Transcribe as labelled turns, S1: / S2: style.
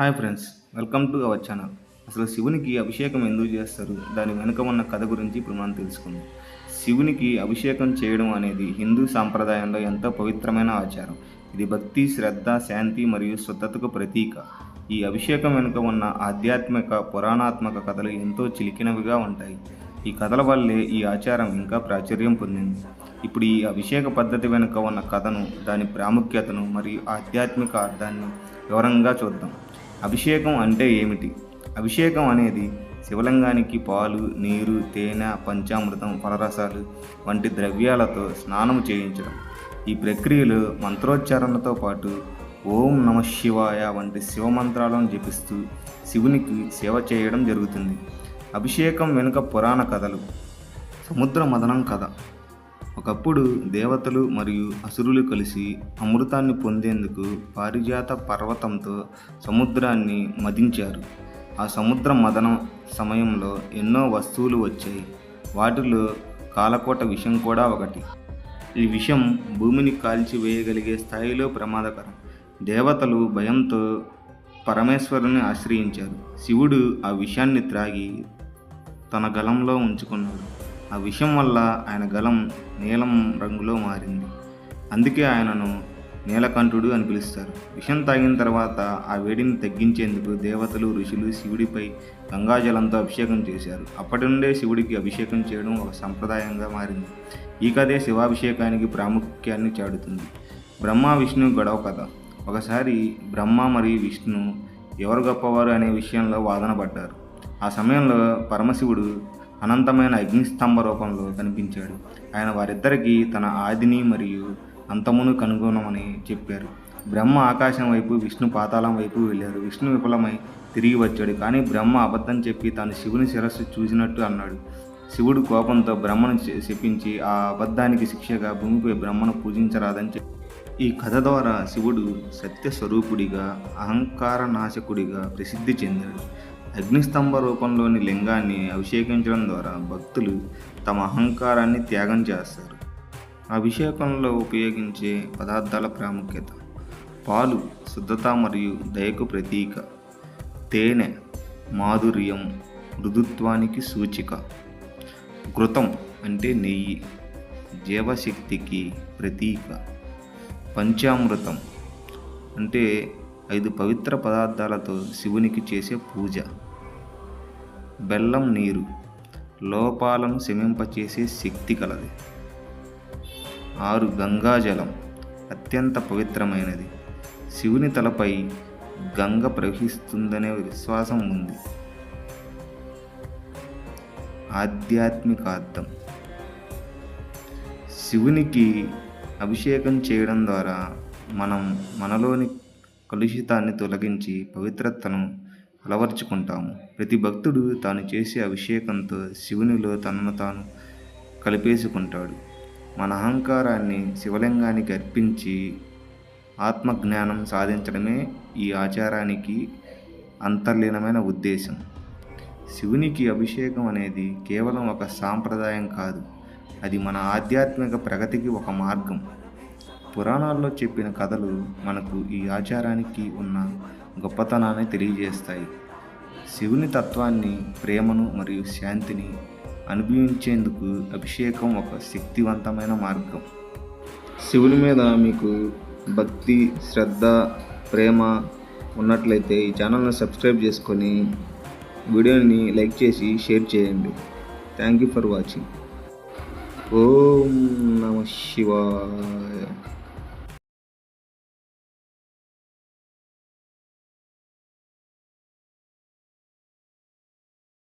S1: Hi friends welcome to our channel. అసలు శివునికి అభిషేకం ఎందుకు చేస్తారు? దాని వెనుక ఉన్న కథ గురించి ఇప్పుడు మనం తెలుసుకుందాం. శివునికి అభిషేకం చేయడం అనేది హిందూ సాంప్రదాయంలో ఎంతో పవిత్రమైన ఆచారం. ఇది భక్తి శ్రద్ధ శాంతి మరియు శుద్ధతకు ప్రతీక. ఈ అభిషేకం వెనుక ఉన్న ఆధ్యాత్మిక పురాణాత్మక కథలు ఎంతో చిలికినవిగా ఉంటాయి. ఈ కథల వల్లే ఈ ఆచారం ఇంకా ప్రాచుర్యం పొందింది. ఇప్పుడు ఈ అభిషేక పద్ధతి వెనుక ఉన్న కథను దాని ప్రాముఖ్యతను మరియు ఆధ్యాత్మిక అర్థాన్ని వివరంగా చూద్దాం. అభిషేకం అంటే ఏమిటి? అభిషేకం అనేది శివలింగానికి పాలు నీరు తేనె పంచామృతం ఫలరసాలు వంటి ద్రవ్యాలతో స్నానం చేయించడం. ఈ ప్రక్రియలో మంత్రోచ్చారణతో పాటు ఓం నమ శివాయ వంటి శివమంత్రాలను జపిస్తూ శివునికి సేవ చేయడం జరుగుతుంది. అభిషేకం వెనుక పురాణ కథలు సముద్ర మదనం కథ ఒకప్పుడు దేవతలు మరియు అసురులు కలిసి అమృతాన్ని పొందేందుకు పారిజాత పర్వతంతో సముద్రాన్ని మదించారు. ఆ సముద్ర మదనం సమయంలో ఎన్నో వస్తువులు వచ్చాయి. వాటిలో కాలకోట విషం కూడా ఒకటి. ఈ విషం భూమిని కాల్చివేయగలిగే స్థాయిలో ప్రమాదకరం. దేవతలు భయంతో పరమేశ్వరుని ఆశ్రయించారు. శివుడు ఆ విషాన్ని త్రాగి తన గలంలో ఉంచుకున్నాడు ఆ విషయం వల్ల ఆయన గలం నీలం రంగులో మారింది. అందుకే ఆయనను నీలకంఠుడు అని పిలుస్తారు. విషం తాగిన తర్వాత ఆ వేడిని తగ్గించేందుకు దేవతలు ఋషులు శివుడిపై గంగాజలంతో అభిషేకం చేశారు. అప్పటి నుండే శివుడికి అభిషేకం చేయడం ఒక సంప్రదాయంగా మారింది. ఈ కథే శివాభిషేకానికి ప్రాముఖ్యాన్ని చాటుతుంది. బ్రహ్మ విష్ణు గొడవ కథ. ఒకసారి బ్రహ్మ మరియు విష్ణు ఎవరు గొప్పవారు అనే విషయంలో వాదన పడ్డారు. ఆ సమయంలో పరమశివుడు అనంతమైన అగ్నిస్తంభ రూపంలో కనిపించాడు. ఆయన వారిద్దరికీ తన ఆదిని మరియు అంతమును కనుగొనమని చెప్పారు. బ్రహ్మ ఆకాశం వైపు విష్ణు పాతాళం వైపు వెళ్ళారు. విష్ణు విఫలమై తిరిగి వచ్చాడు. కానీ బ్రహ్మ అబద్ధం చెప్పి తాను శివుని శిరస్సు చూసినట్టు అన్నాడు. శివుడు కోపంతో బ్రహ్మను శ- శపించి ఆ అబద్ధానికి శిక్షగా భూమిపై బ్రహ్మను పూజించరాదని చెప్పి ఈ కథ ద్వారా శివుడు సత్య స్వరూపుడిగా అహంకార నాశకుడిగా ప్రసిద్ధి చెందాడు. అగ్నిస్తంభ రూపంలోని లింగాన్ని అభిషేకించడం ద్వారా భక్తులు తమ అహంకారాన్ని త్యాగం చేస్తారు. అభిషేకంలో ఉపయోగించే పదార్థాల ప్రాముఖ్యత పాలు శుద్ధత మరియు దయకు ప్రతీక తేనె మాధుర్యం మృదుత్వానికి సూచిక ఘృతం అంటే నెయ్యి జీవశక్తికి ప్రతీక పంచామృతం అంటే ఐదు పవిత్ర పదార్థాలతో శివునికి చేసే పూజ. బెల్లం నీరు లోపాలను శమింపచేసే శక్తి కలది. ఆరు గంగాజలం అత్యంత పవిత్రమైనది. శివుని తలపై గంగ ప్రవహిస్తుందనే విశ్వాసం ఉంది. ఆధ్యాత్మిక అర్థం శివునికి అభిషేకం చేయడం ద్వారా మనం మనలోని కలుషితాన్ని తొలగించి పవిత్రతను అలవర్చుకుంటాము. ప్రతి భక్తుడు తాను చేసే అభిషేకంతో శివునిలో తనను తాను కలిపేసుకుంటాడు. మన అహంకారాన్ని శివలింగానికి అర్పించి ఆత్మజ్ఞానం సాధించడమే ఈ ఆచారానికి అంతర్లీనమైన ఉద్దేశం. శివునికి అభిషేకం అనేది కేవలం ఒక సాంప్రదాయం కాదు. అది మన ఆధ్యాత్మిక ప్రగతికి ఒక మార్గం. పురాణాల్లో చెప్పిన కథలు మనకు ఈ ఆచారానికి ఉన్న గొప్పతనాన్ని తెలియజేస్తాయి. శివుని తత్వాన్ని ప్రేమను మరియు శాంతిని అనుభవించేందుకు అభిషేకం ఒక శక్తివంతమైన మార్గం. శివుని మీద మీకు భక్తి శ్రద్ధ ప్రేమ ఉన్నట్లయితే ఈ ఛానల్ని సబ్స్క్రైబ్ చేసుకొని వీడియోని లైక్ చేసి షేర్ చేయండి. Thank you for watching. ఓం నమ శివాయ.